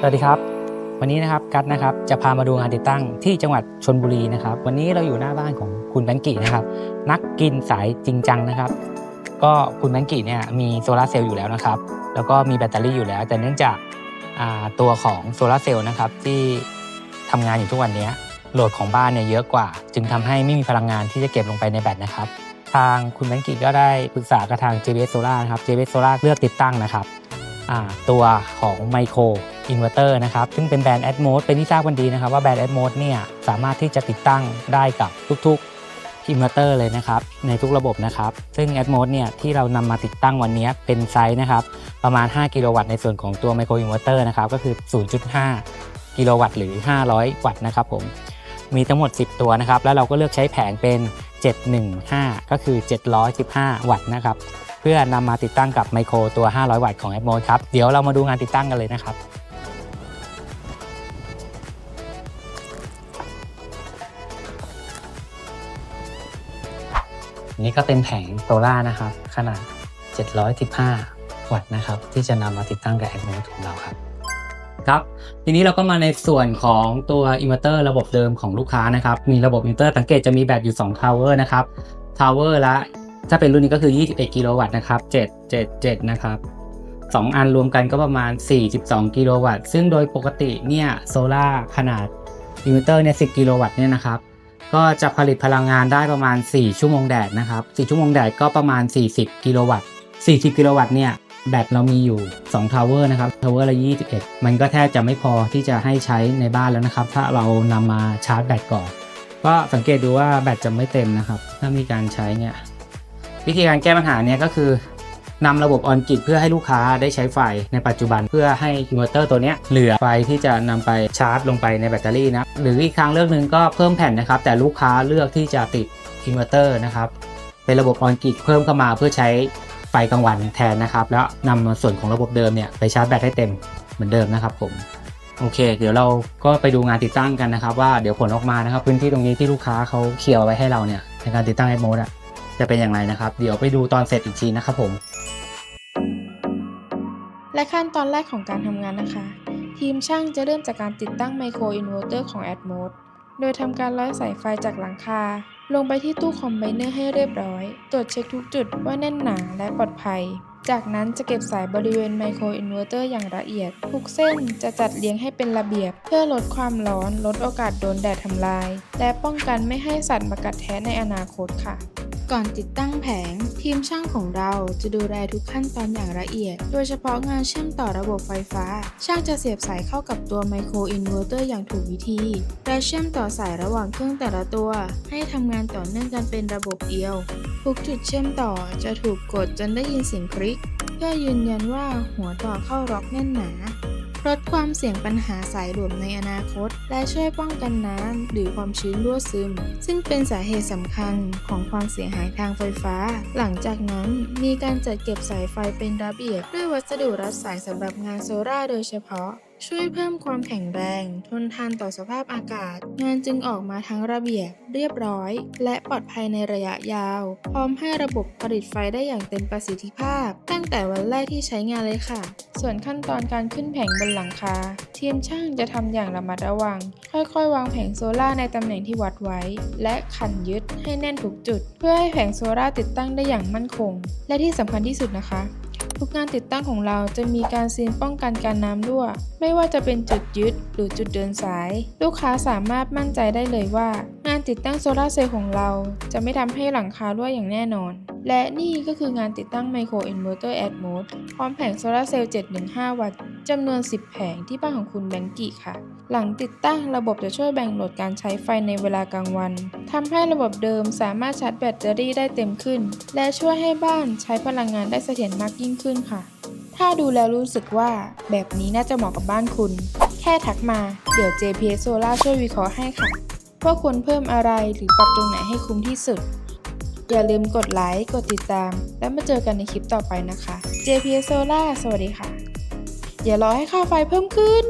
สวัสดีครับ วันนี้นะครับกัดนะครับจะพามาดูงานติดตั้งที่จังหวัดชนบุรีนะครับ วันนี้เราอยู่หน้าบ้านของคุณแบงกี้นะครับ นักกินสายจริงจังนะครับ ก็คุณแบงกี้เนี่ยมีโซลาร์เซลล์อยู่แล้วนะครับ แล้วก็มีแบตเตอรี่อยู่แล้ว แต่เนื่องจากตัวของโซลาร์เซลล์นะครับที่ทำงานอยู่ทุกวันนี้โหลดของบ้านเนี่ยเยอะกว่า จึงทำให้ไม่มีพลังงานที่จะเก็บลงไปในแบตนะครับ ทางคุณแบงกี้ก็ได้ปรึกษากับทาง JBS Solar นะครับ JBS Solar เลือกติดตั้งนะครับตัวของไมโคร อินเวอร์เตอร์นะครับ ซึ่งเป็นแบรนด์ Atmos เป็นที่ทราบกันดีนะครับว่าแบรนด์ Atmos เนี่ยสามารถที่จะติดตั้งได้กับทุกๆอินเวอร์เตอร์เลยนะครับ ในทุกระบบนะครับ ซึ่ง Atmos เนี่ยที่เรานำมาติดตั้งวันนี้เป็นไซส์นะครับ ประมาณ 5 กิโลวัตต์ในส่วนของตัวไมโครอินเวอร์เตอร์นะครับ ก็คือ 0.5 กิโลวัตต์หรือ 500 วัตต์นะครับผมมีทั้งหมด 10 ตัวนะครับ แล้วเราก็เลือกใช้แผงเป็น 715 ก็คือ 715 วัตต์นะครับ เพื่อนำมาติดตั้งกับไมโครตัว 500 วัตต์ของ Atmos ครับ เดี๋ยวเรามาดูงานติดตั้งกันเลยนะครับ นี่ก็เป็นแผงโซล่านะครับ ขนาด 715 วัตต์นะครับ ที่จะนำมาติดตั้งกับ Atmos ของเราครับครับทีนี้เราก็มาในส่วนของตัวอินเวอร์เตอร์ระบบเดิมของลูกค้านะครับ มีระบบอินเวอร์เตอร์สังเกตจะมีแบตอยู่2ทาวเวอร์นะครับทาวเวอร์ละ ถ้าเป็นรุ่นนี้ก็คือ 21 กิโลวัตต์นะครับ 777 นะครับ 2 อันรวมกันก็ประมาณ 42 กิโลวัตต์ ซึ่งโดยปกติเนี่ยโซล่าขนาดอินเวอร์เตอร์เนี่ย 10 กิโลวัตต์เนี่ยนะครับ ก็จะผลิตพลังงานได้ประมาณ 4 ชั่วโมงแดดนะครับ 4 ชั่วโมงแดดก็ประมาณ 40 กิโลวัตต์ 40 กิโลวัตต์เนี่ยแบตเรามีอยู่2ทาวเวอร์นะครับทาวเวอร์ละ 21 มันก็แทบจะไม่พอที่จะให้ใช้ในบ้านแล้วนะครับ ถ้าเรานำมาชาร์จแบตก่อน ก็สังเกตดูว่าแบตจะไม่เต็มนะครับ ถ้ามีการใช้เนี่ย วิธีการแก้ปัญหาเนี่ยก็คือ นำระบบออนกิดเพื่อให้ลูกค้าได้ใช้ไฟในปัจจุบันเพื่อให้อินเวอร์เตอร์ตัวนี้เหลือไฟที่จะนำไปชาร์จลงไปในแบตเตอรี่นะหรืออีกทางเลือกหนึ่งก็เพิ่มแผ่นนะครับ แต่ลูกค้าเลือกที่จะติดอินเวอร์เตอร์นะครับเป็นระบบออนกิดเพิ่มเข้ามาเพื่อใช้ไฟกลางวันแทนนะครับ แล้วนำส่วนของระบบเดิมเนี่ยไปชาร์จแบตให้เต็มเหมือนเดิมนะครับผมโอเค เดี๋ยวเราก็ไปดูงานติดตั้งกันนะครับ ว่าเดี๋ยวผลออกมานะครับ พื้นที่ตรงนี้ที่ลูกค้าเขาเคลียร์ไว้ให้เราเนี่ยในการติดตั้งไอโมดอะจะเป็นอย่างไรนะครับ เดี๋ยวไปดูตอนเสร็จอีกทีนะครับผม และขั้นตอนแรกของการทำงานนะคะ ทีมช่างจะเริ่มจากการติดตั้งไมโครอินเวอร์เตอร์ของ Atmos โดยทำการร้อยสายไฟจากหลังคา ลงไปที่ตู้คอมไบเนอร์ให้เรียบร้อย ตรวจเช็คทุกจุดว่าแน่นหนาและปลอดภัย จากนั้นจะเก็บสายบริเวณไมโครอินเวอร์เตอร์อย่างละเอียด ทุกเส้นจะจัดเรียงให้เป็นระเบียบ เพื่อลดความร้อน ลดโอกาสโดนแดดทำลาย และป้องกันไม่ให้สัตว์มากัดแทะในอนาคตค่ะ ก่อนติดตั้งแผง ทีมช่างของเราจะดูแลทุกขั้นตอนอย่างละเอียด โดยเฉพาะงานเชื่อมต่อระบบไฟฟ้า ช่างจะเสียบสายเข้ากับตัวไมโครอินเวอร์เตอร์อย่างถูกวิธี และเชื่อมต่อสายระหว่างเครื่องแต่ละตัว ให้ทำงานต่อเนื่องกันเป็นระบบเดียว ทุกจุดเชื่อมต่อจะถูกกดจนได้ยินเสียงคลิก เพื่อยืนยันว่าหัวต่อเข้าร็อกแน่นหนา ลดความเสี่ยงปัญหาสายหลวมในอนาคต และช่วยป้องกันน้ำหรือความชื้นรั่วซึม ซึ่งเป็นสาเหตุสำคัญของความเสียหายทางไฟฟ้า หลังจากนั้นมีการจัดเก็บสายไฟเป็นระเบียบ ด้วยวัสดุรัดสายสำหรับงานโซลาร์โดยเฉพาะ ช่วยเพิ่มความแข็งแรง ทนทานต่อสภาพอากาศ งานจึงออกมาทั้งระเบียบ เรียบร้อย และปลอดภัยในระยะยาว พร้อมให้ระบบผลิตไฟได้อย่างเต็มประสิทธิภาพ ตั้งแต่วันแรกที่ใช้งานเลยค่ะ ส่วนขั้นตอนการขึ้นแผงบนหลังคา ทีมช่างจะทำอย่างระมัดระวัง ค่อยๆ วางแผงโซล่าในตำแหน่งที่วัดไว้ และขันยึดให้แน่นทุกจุด เพื่อให้แผงโซล่าติดตั้งได้อย่างมั่นคง และที่สำคัญที่สุดนะคะ ทุกงานติดตั้งของเราจะมีการซีนป้องกันการน้ำรั่ว ไม่ว่าจะเป็นจุดยึดหรือจุดเดินสาย ลูกค้าสามารถมั่นใจได้เลยว่า ติดตั้งโซลาร์เซลล์ของเรา จะไม่ทำให้หลังคารั่วอย่างแน่นอน และนี่ก็คืองานติดตั้งไมโครอินเวอร์เตอร์แอดโมดพร้อมแผงโซลาร์เซลล์ 715 วัตต์จำนวน 10 แผงที่บ้านของคุณแบงกี้ค่ะ หลังติดตั้งระบบจะช่วยแบ่งโหลดการใช้ไฟในเวลากลางวันทำให้ระบบเดิมสามารถชาร์จแบตเตอรี่ได้เต็มขึ้น และช่วยให้บ้านใช้พลังงานได้เสถียรมากยิ่งขึ้นค่ะ ถ้าดูแล้วรู้สึกว่าแบบนี้น่าจะเหมาะกับบ้านคุณ แค่ทักมาเดี๋ยว JPS Solar ช่วยวิเคราะห์ให้ค่ะ ว่าควรเพิ่มอะไรหรือปรับตรงไหนให้คุ้มที่สุด อย่าลืมกดไลค์ กดติดตาม แล้วมาเจอกันในคลิปต่อไปนะคะ JPS Solar สวัสดีค่ะ อย่ารอให้ค่าไฟเพิ่มขึ้น